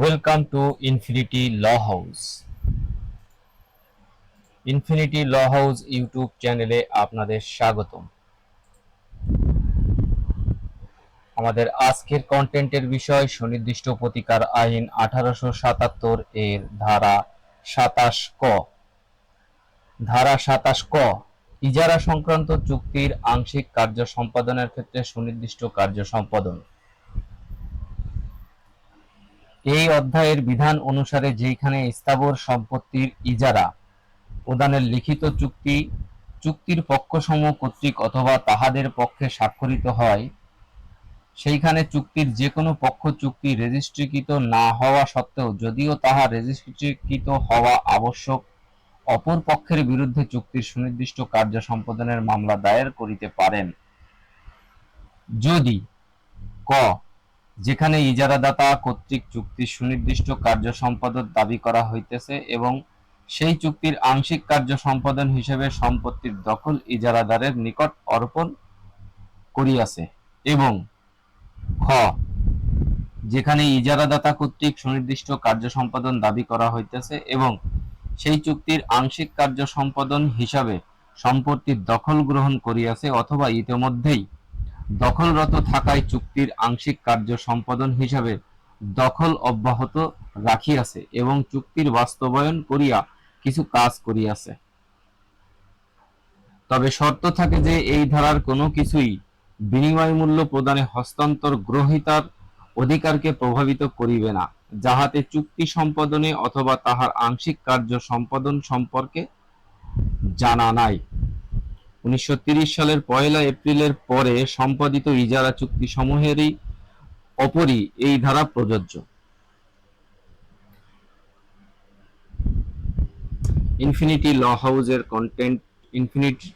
Welcome to infinity law house infinity law house YouTube চ্যানেলে আপনাদের স্বাগতম। আমাদের আজকের কন্টেন্টের বিষয় সুনির্দিষ্ট প্রতিকার আইন আঠারোশো সাতাত্তর এর ধারা সাতাশ ক। ধারা সাতাশ ক, ইজারা সংক্রান্ত চুক্তির আংশিক কার্য সম্পাদনের ক্ষেত্রে সুনির্দিষ্ট কার্য সম্পাদন। এই অধ্যায়ের বিধান অনুসারে যেখানে স্থাবর সম্পত্তির ইজারা প্রদানের লিখিত চুক্তি, চুক্তির পক্ষসমূহ কর্তৃক অথবা তাহাদের পক্ষে স্বাক্ষরিত হয়, সেইখানে চুক্তির যে কোনো পক্ষ চুক্তি রেজিস্ট্রিকৃত না হওয়া সত্ত্বেও যদিও তাহা রেজিস্ট্রিকৃত হওয়া আবশ্যক, অপর পক্ষের বিরুদ্ধে চুক্তির সুনির্দিষ্ট কার্য সম্পাদনের মামলা দায়ের করিতে পারেন। যদি ক যেখানে ইজারাদাতা কর্তৃক চুক্তির সুনির্দিষ্ট কার্য সম্পাদন দাবি করা হইতেছে এবং সেই চুক্তির আংশিক কার্য সম্পাদন হিসেবে সম্পত্তির দখল ইজারাদারের নিকট অর্পণ করিয়াছে এবং খ, যেখানে ইজারাদাতা কর্তৃক সুনির্দিষ্ট কার্য সম্পাদন দাবি করা হইতেছে এবং সেই চুক্তির আংশিক কার্য সম্পাদন হিসাবে সম্পত্তির দখল গ্রহণ করিয়াছে অথবা ইতিমধ্যেই দখলরত থাকায় চুক্তির আংশিক কার্য সম্পাদন হিসাবে দখল অব্যাহত রাখিয়াছে এবং চুক্তির বাস্তবায়ন করিয়া কিছু কাজ করিয়াছে। তবে শর্ত থাকে যে এই ধারার কোনো কিছুই বিনিময় মূল্য প্রদানে হস্তান্তর গ্রহীতার অধিকারকে প্রভাবিত করিবে না, যাহাতে চুক্তি সম্পাদনে অথবা তাহার আংশিক কার্য সম্পাদন সম্পর্কে জানা নাই। উনিশশো সালের পয়লা এপ্রিলের পরে সম্পাদিত ইজারা চুক্তি সমূহেরই অপরই এই ধারা প্রযোজ্য। ইনফিনিটি ল হাউজের কন্টেন্ট ইনফিনিটি